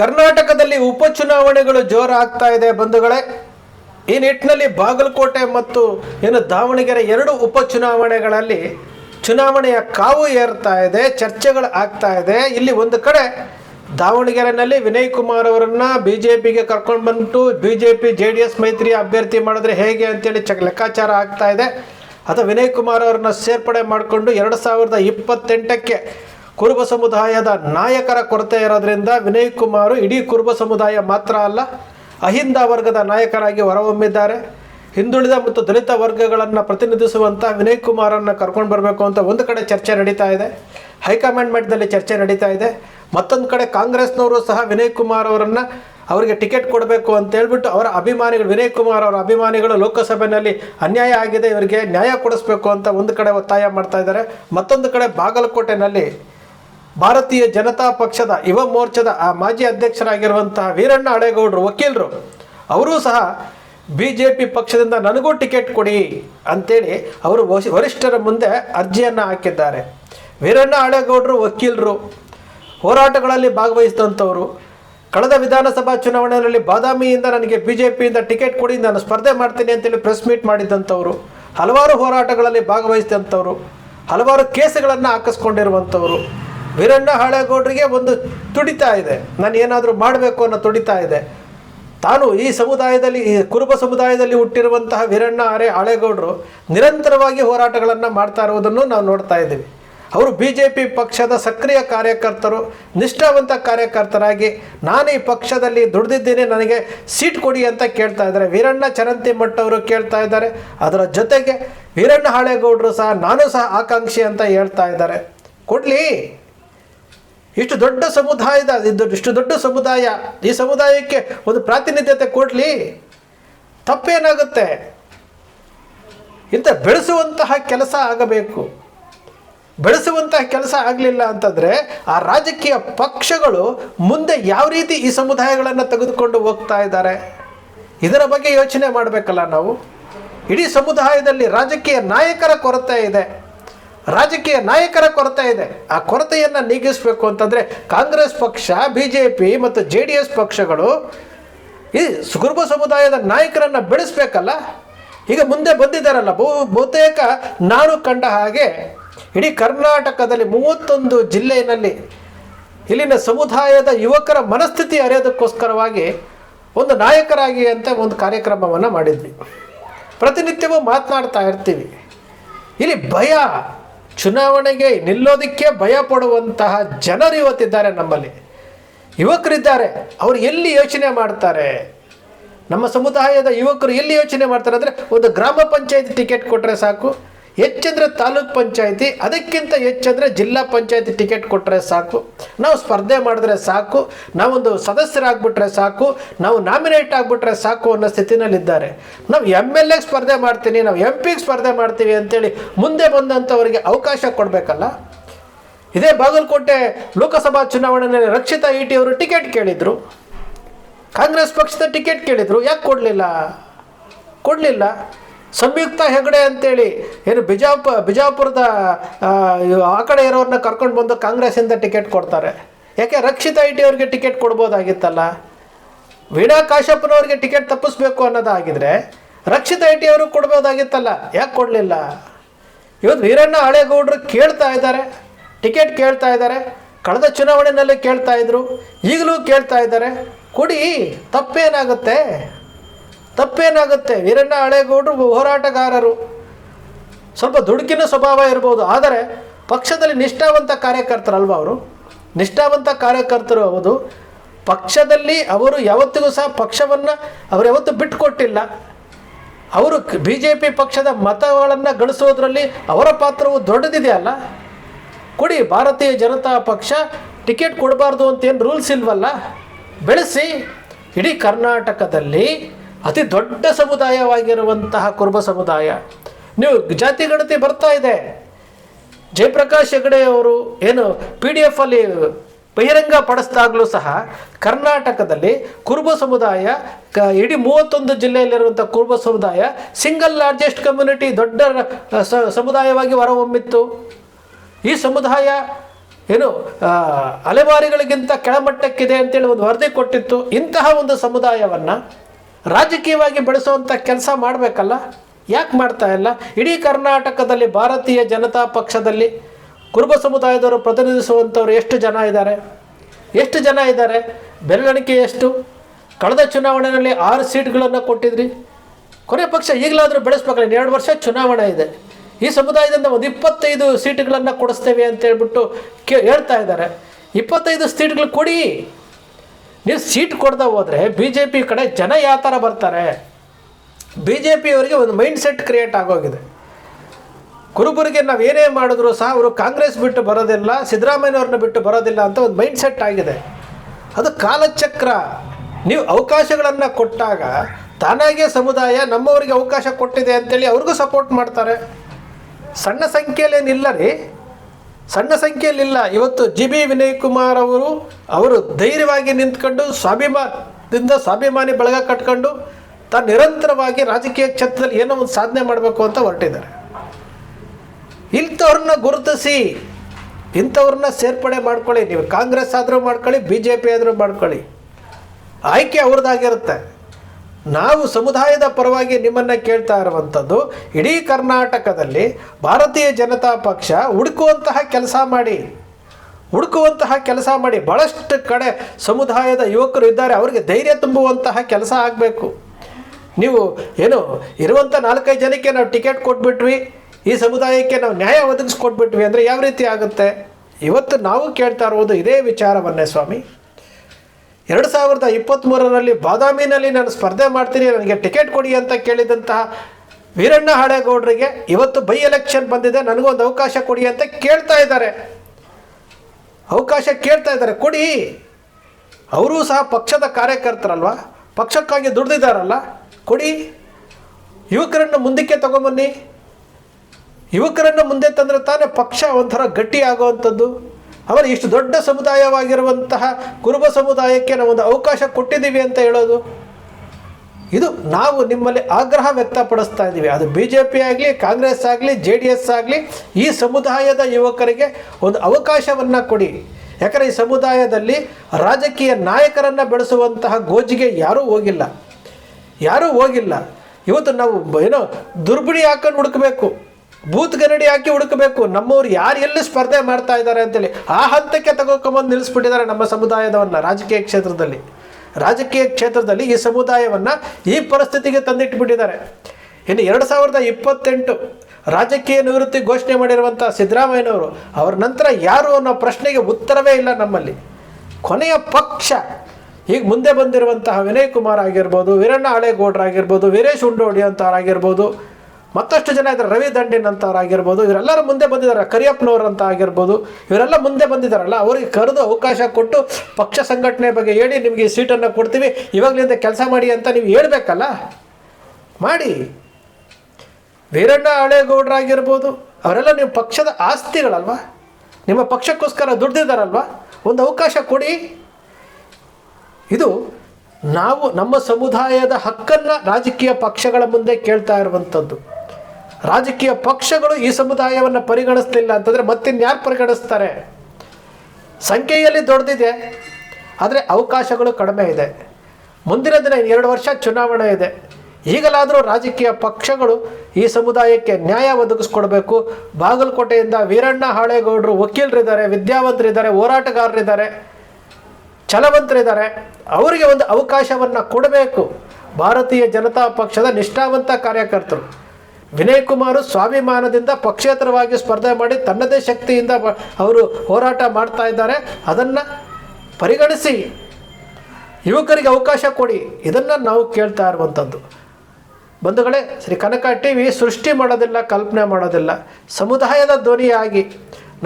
ಕರ್ನಾಟಕದಲ್ಲಿ ಉಪಚುನಾವಣೆಗಳು ಜೋರಾಗ್ತಾ ಇದೆ ಬಂಧುಗಳೇ. ಈ ನಿಟ್ಟಿನಲ್ಲಿ ಬಾಗಲಕೋಟೆ ಮತ್ತು ಏನು ದಾವಣಗೆರೆ ಎರಡು ಉಪಚುನಾವಣೆಗಳಲ್ಲಿ ಚುನಾವಣೆಯ ಕಾವು ಏರ್ತಾ ಇದೆ, ಚರ್ಚೆಗಳು ಆಗ್ತಾ ಇದೆ. ಇಲ್ಲಿ ಒಂದು ಕಡೆ ದಾವಣಗೆರೆನಲ್ಲಿ ವಿನಯ್ ಕುಮಾರ್ ಅವರನ್ನ ಬಿ ಜೆ ಪಿಗೆ ಕರ್ಕೊಂಡು ಬಂದು B J P J D S ಮೈತ್ರಿ ಅಭ್ಯರ್ಥಿ ಮಾಡಿದ್ರೆ ಹೇಗೆ ಅಂತೇಳಿ ಚಕ್ ಲೆಕ್ಕಾಚಾರ ಆಗ್ತಾ ಇದೆ. ಅಥವಾ ವಿನಯ್ ಕುಮಾರ್ ಅವರನ್ನ ಸೇರ್ಪಡೆ ಮಾಡಿಕೊಂಡು ಎರಡು ಸಾವಿರದ ಇಪ್ಪತ್ತೆಂಟಕ್ಕೆ ಕುರುಬ ಸಮುದಾಯದ ನಾಯಕರ ಕೊರತೆ ಇರೋದ್ರಿಂದ ವಿನಯ್ ಕುಮಾರ್ ಇಡೀ ಕುರುಬ ಸಮುದಾಯ ಮಾತ್ರ ಅಲ್ಲ, ಅಹಿಂದ ವರ್ಗದ ನಾಯಕರಾಗಿ ಹೊರಹೊಮ್ಮಿದ್ದಾರೆ. ಹಿಂದುಳಿದ ಮತ್ತು ದಲಿತ ವರ್ಗಗಳನ್ನು ಪ್ರತಿನಿಧಿಸುವಂಥ ವಿನಯ್ ಕುಮಾರನ್ನು ಕರ್ಕೊಂಡು ಬರಬೇಕು ಅಂತ ಒಂದು ಕಡೆ ಚರ್ಚೆ ನಡೀತಾ ಇದೆ. ಹೈಕಮಾಂಡ್ ಮಟ್ಟದಲ್ಲಿ ಚರ್ಚೆ ನಡೀತಾ ಇದೆ. ಮತ್ತೊಂದು ಕಡೆ ಕಾಂಗ್ರೆಸ್ನವರು ಸಹ ವಿನಯ್ ಕುಮಾರ್ ಅವರನ್ನು ಅವರಿಗೆ ಟಿಕೆಟ್ ಕೊಡಬೇಕು ಅಂತ ಹೇಳ್ಬಿಟ್ಟು ಅವರ ಅಭಿಮಾನಿಗಳು, ವಿನಯ್ ಕುಮಾರ್ ಅವರ ಅಭಿಮಾನಿಗಳು ಲೋಕಸಭೆಯಲ್ಲಿ ಅನ್ಯಾಯ ಆಗಿದೆ, ಇವರಿಗೆ ನ್ಯಾಯ ಕೊಡಿಸ್ಬೇಕು ಅಂತ ಒಂದು ಕಡೆ ಒತ್ತಾಯ ಮಾಡ್ತಾ ಇದ್ದಾರೆ. ಮತ್ತೊಂದು ಕಡೆ ಬಾಗಲಕೋಟೆನಲ್ಲಿ ಭಾರತೀಯ ಜನತಾ ಪಕ್ಷದ ಯುವ ಮೋರ್ಚಾದ ಆ ಮಾಜಿ ಅಧ್ಯಕ್ಷರಾಗಿರುವಂತಹ ವೀರಣ್ಣ ಹಳೇಗೌಡರು, ವಕೀಲರು, ಅವರೂ ಸಹ ಬಿ ಜೆ ಪಿ ಪಕ್ಷದಿಂದ ನನಗೂ ಟಿಕೆಟ್ ಕೊಡಿ ಅಂತೇಳಿ ಅವರು ವರಿಷ್ಠರ ಮುಂದೆ ಅರ್ಜಿಯನ್ನು ಹಾಕಿದ್ದಾರೆ. ವೀರಣ್ಣ ಹಳೇಗೌಡರು, ವಕೀಲರು, ಹೋರಾಟಗಳಲ್ಲಿ ಭಾಗವಹಿಸಿದಂಥವರು, ಕಳೆದ ವಿಧಾನಸಭಾ ಚುನಾವಣೆಯಲ್ಲಿ ಬಾದಾಮಿಯಿಂದ ನನಗೆ ಬಿ ಜೆ ಪಿಯಿಂದ ಟಿಕೆಟ್ ಕೊಡಿ, ನಾನು ಸ್ಪರ್ಧೆ ಮಾಡ್ತೀನಿ ಅಂತೇಳಿ ಪ್ರೆಸ್ ಮೀಟ್ ಮಾಡಿದ್ದಂಥವ್ರು ಹಲವಾರು ಹೋರಾಟಗಳಲ್ಲಿ ಭಾಗವಹಿಸಿದಂಥವ್ರು, ಹಲವಾರು ಕೇಸುಗಳನ್ನು ಹಾಕಿಸ್ಕೊಂಡಿರುವಂಥವ್ರು ವೀರಣ್ಣ ಹಾಳೇಗೌಡರಿಗೆ ಒಂದು ತುಡಿತಾ ಇದೆ. ನಾನು ಏನಾದರೂ ಮಾಡಬೇಕು ಅನ್ನೋ ತುಡಿತಾ ಇದೆ. ತಾನು ಈ ಸಮುದಾಯದಲ್ಲಿ, ಈ ಕುರುಬ ಸಮುದಾಯದಲ್ಲಿ ಹುಟ್ಟಿರುವಂತಹ ವೀರಣ್ಣ ಆರೆ ಹಾಳೇಗೌಡರು ನಿರಂತರವಾಗಿ ಹೋರಾಟಗಳನ್ನು ಮಾಡ್ತಾ ಇರುವುದನ್ನು ನಾವು ನೋಡ್ತಾ ಇದ್ದೀವಿ. ಅವರು ಬಿ ಜೆ ಪಿ ಪಕ್ಷದ ಸಕ್ರಿಯ ಕಾರ್ಯಕರ್ತರು, ನಿಷ್ಠಾವಂತ ಕಾರ್ಯಕರ್ತರಾಗಿ ನಾನು ಈ ಪಕ್ಷದಲ್ಲಿ ದುಡಿದಿದ್ದೇನೆ, ನನಗೆ ಸೀಟ್ ಕೊಡಿ ಅಂತ ಕೇಳ್ತಾ ಇದ್ದಾರೆ. ವೀರಣ್ಣ ಚರಂತಿ ಅವರು ಕೇಳ್ತಾ ಇದ್ದಾರೆ. ಅದರ ಜೊತೆಗೆ ವೀರಣ್ಣ ಹಾಳೇಗೌಡರು ಸಹ, ನಾನು ಸಹ ಆಕಾಂಕ್ಷಿ ಅಂತ ಹೇಳ್ತಾ ಇದ್ದಾರೆ. ಕೊಡಲಿ. ಇಷ್ಟು ದೊಡ್ಡ ಸಮುದಾಯದ, ಇದು ಇಷ್ಟು ದೊಡ್ಡ ಸಮುದಾಯ. ಈ ಸಮುದಾಯಕ್ಕೆ ಒಂದು ಪ್ರಾತಿನಿಧ್ಯತೆ ಕೊಡಲಿ. ತಪ್ಪೇನಾಗುತ್ತೆ? ಇಂಥ ಬೆಳೆಸುವಂತಹ ಕೆಲಸ ಆಗಬೇಕು. ಬೆಳೆಸುವಂತಹ ಕೆಲಸ ಆಗಲಿಲ್ಲ ಅಂತಂದರೆ ಆ ರಾಜಕೀಯ ಪಕ್ಷಗಳು ಮುಂದೆ ಯಾವ ರೀತಿ ಈ ಸಮುದಾಯಗಳನ್ನು ತೆಗೆದುಕೊಂಡು ಹೋಗ್ತಾ ಇದ್ದಾರೆ? ಇದರ ಬಗ್ಗೆ ಯೋಚನೆ ಮಾಡಬೇಕಲ್ಲ ನಾವು? ಇಡೀ ಸಮುದಾಯದಲ್ಲಿ ರಾಜಕೀಯ ನಾಯಕರ ಕೊರತೆ ಇದೆ. ರಾಜಕೀಯ ನಾಯಕರ ಕೊರತೆ ಇದೆ. ಆ ಕೊರತೆಯನ್ನು ನೀಗಿಸಬೇಕು ಅಂತಂದರೆ ಕಾಂಗ್ರೆಸ್ ಪಕ್ಷ ಬಿ ಜೆ ಪಿ ಮತ್ತು ಜೆ ಡಿ ಎಸ್ ಪಕ್ಷಗಳು ಈ ಸುಗುರ್ಬ ಸಮುದಾಯದ ನಾಯಕರನ್ನು ಬೆಳೆಸಬೇಕಲ್ಲ? ಈಗ ಮುಂದೆ ಬಂದಿದ್ದಾರಲ್ಲ, ಬಹು, ಬಹುತೇಕ ನಾನು ಕಂಡ ಹಾಗೆ ಇಡೀ ಕರ್ನಾಟಕದಲ್ಲಿ ಮೂವತ್ತೊಂದು ಜಿಲ್ಲೆಯಲ್ಲಿ ಇಲ್ಲಿನ ಸಮುದಾಯದ ಯುವಕರ ಮನಸ್ಥಿತಿ ಅರಿಯೋದಕ್ಕೋಸ್ಕರವಾಗಿ ಒಂದು ನಾಯಕರಾಗಿ ಅಂತ ಒಂದು ಕಾರ್ಯಕ್ರಮವನ್ನು ಮಾಡಿದ್ವಿ. ಪ್ರತಿನಿತ್ಯವೂ ಮಾತನಾಡ್ತಾ ಇರ್ತೀವಿ. ಇಲ್ಲಿ ಭಯ ಚುನಾವಣೆಗೆ ನಿಲ್ಲೋದಕ್ಕೆ ಭಯ ಪಡುವಂತಹ ಜನರು ಇವತ್ತಿದ್ದಾರೆ ನಮ್ಮಲ್ಲಿ. ಯುವಕರಿದ್ದಾರೆ, ಅವರು ಎಲ್ಲಿ ಯೋಚನೆ ಮಾಡ್ತಾರೆ? ನಮ್ಮ ಸಮುದಾಯದ ಯುವಕರು ಎಲ್ಲಿ ಯೋಚನೆ ಮಾಡ್ತಾರೆ ಅಂದರೆ ಒಂದು ಗ್ರಾಮ ಪಂಚಾಯತ್ ಟಿಕೆಟ್ ಕೊಟ್ಟರೆ ಸಾಕು ಹೆಚ್ಚಂದ್ರೆ ತಾಲೂಕ್ ಪಂಚಾಯತಿ, ಅದಕ್ಕಿಂತ ಹೆಚ್ಚಂದ್ರೆ ಜಿಲ್ಲಾ ಪಂಚಾಯತಿ ಟಿಕೆಟ್ ಕೊಟ್ಟರೆ ಸಾಕು. ನಾವು ಸ್ಪರ್ಧೆ ಮಾಡಿದ್ರೆ ಸಾಕು, ನಾವೊಂದು ಸದಸ್ಯರಾಗ್ಬಿಟ್ರೆ ಸಾಕು, ನಾವು ನಾಮಿನೇಟ್ ಆಗಿಬಿಟ್ರೆ ಸಾಕು ಅನ್ನೋ ಸ್ಥಿತಿನಲ್ಲಿದ್ದಾರೆ. ನಾವು ಎಂ ಎಲ್ ಎಗೆ ಸ್ಪರ್ಧೆ ಮಾಡ್ತೀನಿ, ನಾವು ಎಂ ಪಿಗೆ ಸ್ಪರ್ಧೆ ಮಾಡ್ತೀವಿ ಅಂತೇಳಿ ಮುಂದೆ ಬಂದಂಥವರಿಗೆ ಅವಕಾಶ ಕೊಡಬೇಕಲ್ಲ? ಇದೇ ಬಾಗಲಕೋಟೆ ಲೋಕಸಭಾ ಚುನಾವಣೆಯಲ್ಲಿ ರಕ್ಷಿತಾ ಈಟಿ ಅವರು ಟಿಕೆಟ್ ಕೇಳಿದರು. ಕಾಂಗ್ರೆಸ್ ಪಕ್ಷದ ಟಿಕೆಟ್ ಕೇಳಿದರು. ಯಾಕೆ ಕೊಡಲಿಲ್ಲ? ಕೊಡಲಿಲ್ಲ. ಸಂಯುಕ್ತ ಹೆಗಡೆ ಅಂತೇಳಿ ಏನು ಬಿಜಾಪ ಬಿಜಾಪುರದ ಆ, ಕಡೆ ಇರೋರನ್ನ ಕರ್ಕೊಂಡು ಬಂದು ಕಾಂಗ್ರೆಸ್ಸಿಂದ ಟಿಕೆಟ್ ಕೊಡ್ತಾರೆ. ಯಾಕೆ ರಕ್ಷಿತ ಐಟಿ ಅವ್ರಿಗೆ ಟಿಕೆಟ್ ಕೊಡ್ಬೋದಾಗಿತ್ತಲ್ಲ? ವೀಣಾ ಕಾಶ್ಯಪ್ಪನವ್ರಿಗೆ ಟಿಕೆಟ್ ತಪ್ಪಿಸ್ಬೇಕು ಅನ್ನೋದಾಗಿದ್ರೆ ರಕ್ಷಿತ ಐಟಿ ಅವ್ರಿಗೆ ಕೊಡ್ಬೋದಾಗಿತ್ತಲ್ಲ? ಯಾಕೆ ಕೊಡಲಿಲ್ಲ? ಇವತ್ತು ವೀರಣ್ಣ ಹಳೇಗೌಡರು ಕೇಳ್ತಾ ಇದ್ದಾರೆ ಟಿಕೆಟ್ ಕೇಳ್ತಾ ಇದ್ದಾರೆ ಕಳೆದ ಚುನಾವಣೆಯಲ್ಲಿ ಕೇಳ್ತಾ ಇದ್ರು ಈಗಲೂ ಕೇಳ್ತಾ ಇದ್ದಾರೆ ಕೊಡಿ ತಪ್ಪೇನಾಗುತ್ತೆ? ತಪ್ಪೇನಾಗುತ್ತೆ? ವೀರಣ್ಣ ಹಳೇಗೌಡರು ಹೋರಾಟಗಾರರು. ಸ್ವಲ್ಪ ದುಡುಕಿನ ಸ್ವಭಾವ ಇರ್ಬೋದು. ಆದರೆ ಪಕ್ಷದಲ್ಲಿ ನಿಷ್ಠಾವಂತ ಕಾರ್ಯಕರ್ತರಲ್ವ ಅವರು? ನಿಷ್ಠಾವಂತ ಕಾರ್ಯಕರ್ತರು ಅವರು ಪಕ್ಷದಲ್ಲಿ ಅವರು ಯಾವತ್ತಿಗೂ ಸಹ ಪಕ್ಷವನ್ನು ಅವರು ಯಾವತ್ತೂ ಬಿಟ್ಟುಕೊಟ್ಟಿಲ್ಲ ಅವರು ಬಿ ಜೆ ಪಿ ಪಕ್ಷದ ಮತಗಳನ್ನು ಗಳಿಸೋದ್ರಲ್ಲಿ ಅವರ ಪಾತ್ರವು ದೊಡ್ಡದಿದೆಯಲ್ಲ ಕೊಡಿ, ಭಾರತೀಯ ಜನತಾ ಪಕ್ಷ ಟಿಕೆಟ್ ಕೊಡಬಾರ್ದು ಅಂತೇನು ರೂಲ್ಸ್ ಇಲ್ವಲ್ಲ? ಬೆಳೆಸಿ. ಇಡೀ ಕರ್ನಾಟಕದಲ್ಲಿ ಅತಿ ದೊಡ್ಡ ಸಮುದಾಯವಾಗಿರುವಂತಹ ಕುರುಬ ಸಮುದಾಯ. ನೀವು ಜಾತಿ ಗಣತಿ ಬರ್ತಾ ಇದೆ. ಜಯಪ್ರಕಾಶ್ ಹೆಗಡೆ ಅವರು ಏನು ಪಿ ಡಿ ಎಫ್ ಅಲ್ಲಿ ಬಹಿರಂಗ ಪಡಿಸಿದಾಗಲೂ ಸಹ ಕರ್ನಾಟಕದಲ್ಲಿ ಕುರುಬ ಸಮುದಾಯ, ಕ, ಇಡೀ ಮೂವತ್ತೊಂದು ಜಿಲ್ಲೆಯಲ್ಲಿರುವಂಥ ಕುರುಬ ಸಮುದಾಯ ಸಿಂಗಲ್ ಲಾರ್ಜೆಸ್ಟ್ ಕಮ್ಯುನಿಟಿ ದೊಡ್ಡ ಸಮುದಾಯವಾಗಿ ಹೊರಹೊಮ್ಮಿತ್ತು. ಈ ಸಮುದಾಯ ಏನು ಅಲೆಮಾರಿಗಳಿಗಿಂತ ಕೆಳಮಟ್ಟಕ್ಕಿದೆ ಅಂತೇಳಿ ಒಂದು ವರದಿ ಕೊಟ್ಟಿತ್ತು. ಇಂತಹ ಒಂದು ಸಮುದಾಯವನ್ನು ರಾಜಕೀಯವಾಗಿ ಬೆಳೆಸುವಂಥ ಕೆಲಸ ಮಾಡಬೇಕಲ್ಲ? ಯಾಕೆ ಮಾಡ್ತಾ ಇಲ್ಲ? ಇಡೀ ಕರ್ನಾಟಕದಲ್ಲಿ ಭಾರತೀಯ ಜನತಾ ಪಕ್ಷದಲ್ಲಿ ಕುರುಬ ಸಮುದಾಯದವರು ಪ್ರತಿನಿಧಿಸುವಂಥವ್ರು ಎಷ್ಟು ಜನ ಇದ್ದಾರೆ? ಎಷ್ಟು ಜನ ಇದ್ದಾರೆ? ಬೆರಳಿಕೆ ಎಷ್ಟು? ಕಳೆದ ಚುನಾವಣೆಯಲ್ಲಿ ಆರು ಸೀಟ್ಗಳನ್ನು ಕೊಟ್ಟಿದ್ರಿ. ಕೊನೆ ಪಕ್ಷ ಈಗಲಾದರೂ ಬೆಳೆಸ್ಬೇಕಲ್ಲ ಎರಡು ವರ್ಷ ಚುನಾವಣೆ ಇದೆ. ಈ ಸಮುದಾಯದಿಂದ ಒಂದು ಇಪ್ಪತ್ತೈದು ಸೀಟ್ಗಳನ್ನು ಕೊಡಿಸ್ತೇವೆ ಅಂತ ಹೇಳ್ಬಿಟ್ಟು ಕೇ, ಹೇಳ್ತಾ ಇದ್ದಾರೆ. ಇಪ್ಪತ್ತೈದು ಸೀಟ್ಗಳು ಕೊಡಿ. ನೀವು ಸೀಟ್ ಕೊಡ್ದೆ ಹೋದರೆ ಬಿ ಜೆ ಪಿ ಕಡೆ ಜನ ಯಾವ ಥರ ಬರ್ತಾರೆ? ಬಿ ಜೆ ಪಿಯವರಿಗೆ ಒಂದು ಮೈಂಡ್ ಸೆಟ್ ಕ್ರಿಯೇಟ್ ಆಗೋಗಿದೆ. ಕುರುಬರಿಗೆ ನಾವು ಏನೇ ಮಾಡಿದ್ರು ಸಹ ಅವರು ಕಾಂಗ್ರೆಸ್ ಬಿಟ್ಟು ಬರೋದಿಲ್ಲ ಸಿದ್ದರಾಮಯ್ಯವ್ರನ್ನ ಬಿಟ್ಟು ಬರೋದಿಲ್ಲ ಅಂತ ಒಂದು ಮೈಂಡ್ ಸೆಟ್ ಆಗಿದೆ. ಅದು ಕಾಲಚಕ್ರ. ನೀವು ಅವಕಾಶಗಳನ್ನು ಕೊಟ್ಟಾಗ ತಾನಾಗೇ ಸಮುದಾಯ ನಮ್ಮವರಿಗೆ ಅವಕಾಶ ಕೊಟ್ಟಿದೆ ಅಂತೇಳಿ ಅವ್ರಿಗೂ ಸಪೋರ್ಟ್ ಮಾಡ್ತಾರೆ. ಸಣ್ಣ ಸಂಖ್ಯೆಯಲ್ಲೇನಿಲ್ಲ ರೀ. ಸಣ್ಣ ಸಂಖ್ಯೆಯಲ್ಲಿಲ್ಲ. ಇವತ್ತು ಜಿ ಬಿ ವಿನಯ್ ಕುಮಾರ್ ಅವರು ಅವರು ಧೈರ್ಯವಾಗಿ ನಿಂತ್ಕೊಂಡು ಸ್ವಾಭಿಮಾನದಿಂದ ಸ್ವಾಭಿಮಾನಿ ಬಳಗ ಕಟ್ಕೊಂಡು ತಾನು ನಿರಂತರವಾಗಿ ರಾಜಕೀಯ ಕ್ಷೇತ್ರದಲ್ಲಿ ಏನೋ ಒಂದು ಸಾಧನೆ ಮಾಡಬೇಕು ಅಂತ ಹೊರಟಿದ್ದಾರೆ. ಇಂಥವ್ರನ್ನ ಗುರುತಿಸಿ, ಇಂಥವ್ರನ್ನ ಸೇರ್ಪಡೆ ಮಾಡ್ಕೊಳ್ಳಿ. ನೀವು ಕಾಂಗ್ರೆಸ್ ಆದರೂ ಮಾಡ್ಕೊಳ್ಳಿ, ಬಿ ಜೆ ಪಿ ಆದರೂ ಮಾಡ್ಕೊಳ್ಳಿ. ಆಯ್ಕೆ ಅವ್ರದ್ದಾಗಿರುತ್ತೆ. ನಾವು ಸಮುದಾಯದ ಪರವಾಗಿ ನಿಮ್ಮನ್ನು ಕೇಳ್ತಾ ಇರುವಂಥದ್ದು, ಇಡೀ ಕರ್ನಾಟಕದಲ್ಲಿ ಭಾರತೀಯ ಜನತಾ ಪಕ್ಷ ಹುಡುಕುವಂತಹ ಕೆಲಸ ಮಾಡಿ, ಹುಡುಕುವಂತಹ ಕೆಲಸ ಮಾಡಿ. ಭಾಳಷ್ಟು ಕಡೆ ಸಮುದಾಯದ ಯುವಕರು ಇದ್ದಾರೆ, ಅವರಿಗೆ ಧೈರ್ಯ ತುಂಬುವಂತಹ ಕೆಲಸ ಆಗಬೇಕು. ನೀವು ಏನು, ಇರುವಂಥ ನಾಲ್ಕೈದು ಜನಕ್ಕೆ ನಾವು ಟಿಕೆಟ್ ಕೊಟ್ಬಿಟ್ವಿ, ಈ ಸಮುದಾಯಕ್ಕೆ ನಾವು ನ್ಯಾಯ ಒದಗಿಸ್ಕೊಟ್ಬಿಟ್ವಿ ಅಂದರೆ ಯಾವ ರೀತಿ ಆಗುತ್ತೆ? ಇವತ್ತು ನಾವು ಕೇಳ್ತಾ ಇರುವುದು ಇದೇ ವಿಚಾರವನ್ನೇ ಸ್ವಾಮಿ. ಎರಡು ಸಾವಿರದ ಇಪ್ಪತ್ತ್ಮೂರರಲ್ಲಿ ಬಾದಾಮಿನಲ್ಲಿ ನಾನು ಸ್ಪರ್ಧೆ ಮಾಡ್ತೀನಿ, ನನಗೆ ಟಿಕೆಟ್ ಕೊಡಿ ಅಂತ ಕೇಳಿದಂತಹ ವೀರಣ್ಣ ಹಾಳೇಗೌಡರಿಗೆ ಇವತ್ತು ಬೈ ಎಲೆಕ್ಷನ್ ಬಂದಿದೆ ನನಗೊಂದು ಅವಕಾಶ ಕೊಡಿ ಅಂತ ಕೇಳ್ತಾ ಇದ್ದಾರೆ. ಅವಕಾಶ ಕೇಳ್ತಾ ಇದ್ದಾರೆ, ಕೊಡಿ. ಅವರೂ ಸಹ ಪಕ್ಷದ ಕಾರ್ಯಕರ್ತರಲ್ವ? ಪಕ್ಷಕ್ಕಾಗಿ ದುಡ್ದಿದ್ದಾರಲ್ಲ, ಕೊಡಿ. ಯುವಕರನ್ನು ಮುಂದಕ್ಕೆ ತಗೊಂಬನ್ನಿ. ಯುವಕರನ್ನು ಮುಂದೆ ತಂದರೆ ತಾನೇ ಪಕ್ಷ ಒಂಥರ ಗಟ್ಟಿ ಆಗುವಂಥದ್ದು ಅವರ ಇಷ್ಟು ದೊಡ್ಡ ಸಮುದಾಯವಾಗಿರುವಂತಹ ಕುರುಬ ಸಮುದಾಯಕ್ಕೆ ಒಂದು ಅವಕಾಶ ಕೊಟ್ಟಿದ್ದೀವಿ ಅಂತ ಹೇಳೋದು? ಇದು ನಾವು ನಿಮ್ಮಲ್ಲಿ ಆಗ್ರಹ ವ್ಯಕ್ತಪಡಿಸ್ತಾ ಇದ್ದೀವಿ. ಅದು ಬಿ ಜೆ ಪಿ ಆಗಲಿ, ಕಾಂಗ್ರೆಸ್ ಆಗಲಿ, ಜೆ ಡಿ ಎಸ್ ಆಗಲಿ, ಈ ಸಮುದಾಯದ ಯುವಕರಿಗೆ ಒಂದು ಅವಕಾಶವನ್ನು ಕೊಡಿ. ಯಾಕಂದರೆ ಈ ಸಮುದಾಯದಲ್ಲಿ ರಾಜಕೀಯ ನಾಯಕರನ್ನು ಬೆಳೆಸುವಂತಹ ಗೋಜಿಗೆ ಯಾರೂ ಹೋಗಿಲ್ಲ. ಯಾರೂ ಹೋಗಿಲ್ಲ. ಇವತ್ತು ನಾವು ಏನೋ ದುರ್ಬಿಡಿ ಹಾಕೊಂಡು ಹುಡುಕಬೇಕು. ಬೂತ್ ಗನ್ನಡಿ ಹಾಕಿ ಹುಡುಕಬೇಕು. ನಮ್ಮವ್ರು ಯಾರು ಎಲ್ಲಿ ಸ್ಪರ್ಧೆ ಮಾಡ್ತಾ ಇದ್ದಾರೆ ಅಂತೇಳಿ ಆ ಹಂತಕ್ಕೆ ತಗೋಕೊಂಬಂದು ನಿಲ್ಲಿಸ್ಬಿಟ್ಟಿದ್ದಾರೆ ನಮ್ಮ ಸಮುದಾಯದವನ್ನು ರಾಜಕೀಯ ಕ್ಷೇತ್ರದಲ್ಲಿ. ರಾಜಕೀಯ ಕ್ಷೇತ್ರದಲ್ಲಿ ಈ ಸಮುದಾಯವನ್ನು ಈ ಪರಿಸ್ಥಿತಿಗೆ ತಂದಿಟ್ಬಿಟ್ಟಿದ್ದಾರೆ. ಇನ್ನು ಎರಡು ಸಾವಿರದ ಇಪ್ಪತ್ತೆಂಟು ರಾಜಕೀಯ ನಿವೃತ್ತಿ ಘೋಷಣೆ ಮಾಡಿರುವಂಥ ಸಿದ್ದರಾಮಯ್ಯನವರು ಅವ್ರ ನಂತರ ಯಾರು ಅನ್ನೋ ಪ್ರಶ್ನೆಗೆ ಉತ್ತರವೇ ಇಲ್ಲ ನಮ್ಮಲ್ಲಿ. ಕೊನೆಯ ಪಕ್ಷ ಈಗ ಮುಂದೆ ಬಂದಿರುವಂತಹ ವಿನಯ್ ಕುಮಾರ್ ಆಗಿರ್ಬೋದು, ವೀರಣ್ಣ ಹಳೇಗೌಡರಾಗಿರ್ಬೋದು, ವೀರೇಶ್ ಉಂಡೋಡಿ ಅಂತವರಾಗಿರ್ಬೋದು ಮತ್ತಷ್ಟು ಜನ ಇದ್ದಾರೆ. ರವಿ ದಂಡಿನ್ ಅಂತವರಾಗಿರ್ಬೋದು, ಇವರೆಲ್ಲರ ಮುಂದೆ ಬಂದಿದ್ದಾರೆ. ಕರಿಯಪ್ಪನವ್ರು ಅಂತ ಆಗಿರ್ಬೋದು ಇವರೆಲ್ಲ ಮುಂದೆ ಬಂದಿದ್ದಾರಲ್ಲ, ಅವರಿಗೆ ಕರೆದು ಅವಕಾಶ ಕೊಟ್ಟು ಪಕ್ಷ ಸಂಘಟನೆ ಬಗ್ಗೆ ಹೇಳಿ ನಿಮಗೆ ಈ ಸೀಟನ್ನು ಕೊಡ್ತೀವಿ. ಇವಾಗಲಿಂದ ಕೆಲಸ ಮಾಡಿ ಅಂತ ನೀವು ಹೇಳ್ಬೇಕಲ್ಲ? ಮಾಡಿ. ವೀರಣ್ಣ ಹಳೇಗೌಡರಾಗಿರ್ಬೋದು, ಅವರೆಲ್ಲ ನಿಮ್ಮ ಪಕ್ಷದ ಆಸ್ತಿಗಳಲ್ವಾ? ನಿಮ್ಮ ಪಕ್ಷಕ್ಕೋಸ್ಕರ ದುಡ್ದಿದ್ದಾರಲ್ವಾ? ಒಂದು ಅವಕಾಶ ಕೊಡಿ. ಇದು ನಾವು ನಮ್ಮ ಸಮುದಾಯದ ಹಕ್ಕನ್ನು ರಾಜಕೀಯ ಪಕ್ಷಗಳ ಮುಂದೆ ಕೇಳ್ತಾ ಇರುವಂಥದ್ದು. ರಾಜಕೀಯ ಪಕ್ಷಗಳು ಈ ಸಮುದಾಯವನ್ನು ಪರಿಗಣಿಸ್ತಿಲ್ಲ ಅಂತಂದರೆ ಮತ್ತಿನ್ಯಾರು ಪರಿಗಣಿಸ್ತಾರೆ? ಸಂಖ್ಯೆಯಲ್ಲಿ ದೊಡ್ಡದಿದೆ ಆದರೆ ಅವಕಾಶಗಳು ಕಡಿಮೆ ಇದೆ. ಮುಂದಿನ ದಿನ ಎರಡು ವರ್ಷ ಚುನಾವಣೆ ಇದೆ. ಈಗಲಾದರೂ ರಾಜಕೀಯ ಪಕ್ಷಗಳು ಈ ಸಮುದಾಯಕ್ಕೆ ನ್ಯಾಯ ಒದಗಿಸ್ಕೊಡ್ಬೇಕು. ಬಾಗಲಕೋಟೆಯಿಂದ ವೀರಣ್ಣ ಹಾಳೇಗೌಡರು ವಕೀಲರಿದ್ದಾರೆ, ವಿದ್ಯಾವಂತರಿದ್ದಾರೆ, ಹೋರಾಟಗಾರರಿದ್ದಾರೆ ಛಲವಂತರಿದ್ದಾರೆ ಅವರಿಗೆ ಒಂದು ಅವಕಾಶವನ್ನು ಕೊಡಬೇಕು. ಭಾರತೀಯ ಜನತಾ ಪಕ್ಷದ ನಿಷ್ಠಾವಂತ ಕಾರ್ಯಕರ್ತರು. ವಿನಯ್ ಕುಮಾರ್ ಸ್ವಾಭಿಮಾನದಿಂದ ಪಕ್ಷೇತರವಾಗಿ ಸ್ಪರ್ಧೆ ಮಾಡಿ ತನ್ನದೇ ಶಕ್ತಿಯಿಂದ ಅವರು ಹೋರಾಟ ಮಾಡ್ತಾ ಇದ್ದಾರೆ. ಅದನ್ನು ಪರಿಗಣಿಸಿ ಯುವಕರಿಗೆ ಅವಕಾಶ ಕೊಡಿ. ಇದನ್ನು ನಾವು ಕೇಳ್ತಾ ಇರುವಂಥದ್ದು ಬಂಧುಗಳೇ, ಶ್ರೀ ಕನಕ ಟಿ ವಿ ಸೃಷ್ಟಿ ಮಾಡೋದಿಲ್ಲ, ಕಲ್ಪನೆ ಮಾಡೋದಿಲ್ಲ. ಸಮುದಾಯದ ಧ್ವನಿಯಾಗಿ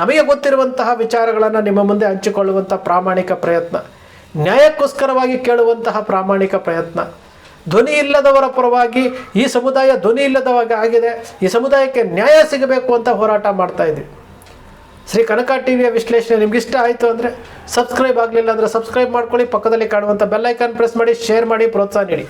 ನಮಗೆ ಗೊತ್ತಿರುವಂತಹ ವಿಚಾರಗಳನ್ನು ನಿಮ್ಮ ಮುಂದೆ ಹಂಚಿಕೊಳ್ಳುವಂಥ ಪ್ರಾಮಾಣಿಕ ಪ್ರಯತ್ನ. ನ್ಯಾಯಕ್ಕೋಸ್ಕರವಾಗಿ ಕೇಳುವಂತಹ ಪ್ರಾಮಾಣಿಕ ಪ್ರಯತ್ನ. ಧ್ವನಿ ಇಲ್ಲದವರ ಪರವಾಗಿ ಈ ಸಮುದಾಯ ಧ್ವನಿ ಇಲ್ಲದವಾಗ ಆಗಿದೆ. ಈ ಸಮುದಾಯಕ್ಕೆ ನ್ಯಾಯ ಸಿಗಬೇಕು ಅಂತ ಹೋರಾಟ ಮಾಡ್ತಾ ಇದ್ವಿ ಶ್ರೀ ಕನಕ ಟಿ ವಿಯ ವಿಶ್ಲೇಷಣೆ ನಿಮ್ಗೆ ಇಷ್ಟ ಆಯಿತು ಅಂದರೆ ಸಬ್ಸ್ಕ್ರೈಬ್ ಆಗಲಿಲ್ಲ ಅಂದರೆ ಸಬ್ಸ್ಕ್ರೈಬ್ ಮಾಡ್ಕೊಳ್ಳಿ. ಪಕ್ಕದಲ್ಲಿ ಕಾಣುವಂಥ ಬೆಲ್ಲೈಕಾನ್ ಪ್ರೆಸ್ ಮಾಡಿ, ಶೇರ್ ಮಾಡಿ, ಪ್ರೋತ್ಸಾಹ ನೀಡಿ.